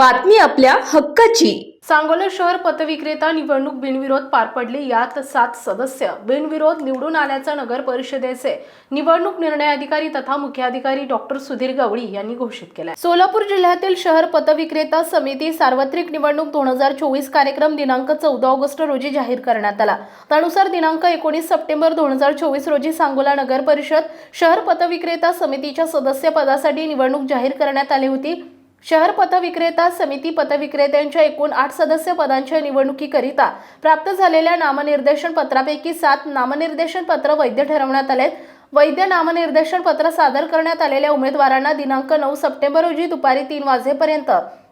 बातमी आपल्या हक्काची. सांगोला शहर पतविक्रेता निवडणूक बिनविरोध पार पडली. यात सात सदस्य. बिनविरोध निवडून आल्याचं नगर परिषदेचे निवडणूक निर्णय अधिकारी तथा मुख्याधिकारी डॉक्टर सुधीर गवळी यांनी घोषित केलं सोलापूर जिल्ह्यातील शहर पतविक्रेता समिती सार्वत्रिक निवडणूक दोन हजार चोवीस कार्यक्रम दिनांक चौदा ऑगस्ट रोजी जाहीर करण्यात आला. त्यानुसार दिनांक एकोणीस सप्टेंबर दोन हजार चोवीस रोजी सांगोला नगर परिषद शहर पतविक्रेता समितीच्या सदस्य पदासाठी निवडणूक जाहीर करण्यात आली होती. शहर पथविक्रेता समिती पथविक्रेत्यांच्या एकूण आठ सदस्य पदांच्या निवडणुकीकरिता प्राप्त झालेल्या नामनिर्देशन पत्रापैकी सात नामनिर्देशन पत्र वैध ठरवण्यात आले वैध नामनिर्देशन पत्र सादर करण्यात आलेल्या उमेदवारांना दिनांक नऊ सप्टेंबर रोजी दुपारी तीन वाजेपर्यंत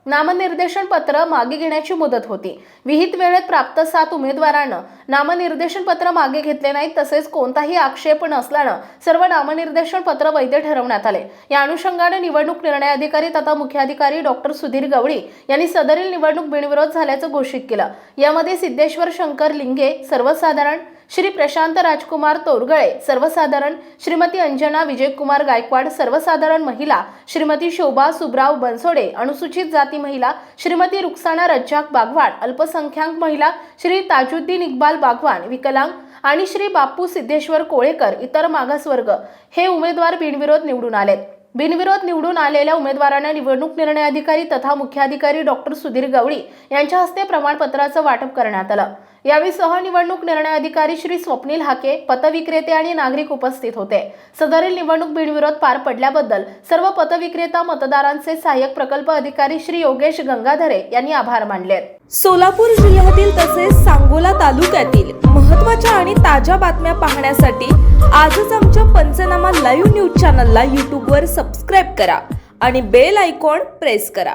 नामनिर्देशन पत्र मागे घेण्याची मुदत होती. विहित वेळेत प्राप्त सात उमेदवारांना नामनिर्देशन पत्र मागे घेतले नाहीत तसेच कोणताही आक्षेप नसल्यानं सर्व नामनिर्देशन पत्र वैध ठरवण्यात आले. या अनुषंगाने निवडणूक निर्णय अधिकारी तथा मुख्याधिकारी डॉक्टर सुधीर गवळी यांनी सदरील निवडणूक बिनविरोध झाल्याचं घोषित केलं. यामध्ये सिद्धेश्वर शंकर लिंगे सर्वसाधारण श्री प्रशांत राजकुमार तोरगळे सर्वसाधारण श्रीमती अंजना विजयकुमार गायकवाड सर्वसाधारण महिला श्रीमती शोभा सुब्राव बनसोडे अनुसूचित जाती महिला श्रीमती रुक्साना रज्जाक बागवाड अल्पसंख्याक महिला श्री ताजुद्दीन इक्बाल बागवान विकलांग आणि श्री बापू सिद्धेश्वर कोळेकर इतर मागासवर्ग हे उमेदवार बिनविरोध निवडून आलेत. बिनविरोध निवडून आलेल्या उमेदवारांना निवडणूक निर्णय अधिकारी तथा मुख्याधिकारी डॉक्टर सुधीर गवळी यांच्या हस्ते प्रमाणपत्राचं वाटप करण्यात आलं. यावेळी सहनिवडणूक निर्णय अधिकारी श्री स्वप्नील हाके पतविक्रेते आणि नागरिक उपस्थित होते. सदरील निवडणूक बिनविरोध पार पडल्याबद्दल सर्व पतविक्रेता मतदारांचे सहाय्यक प्रकल्प अधिकारी श्री योगेश गंगाधरे यांनी आभार मानले. सोलापूर जिल्ह्यातील तसेच सांगोला तालुक्यातील महत्त्वाच्या आणि ताज्या बातम्या पाहण्यासाठी आजच आमच्या पंचनामा लाईव्ह न्यूज चॅनलला यूट्यूबवर सबस्क्राईब करा आणि बेल आयकॉन प्रेस करा.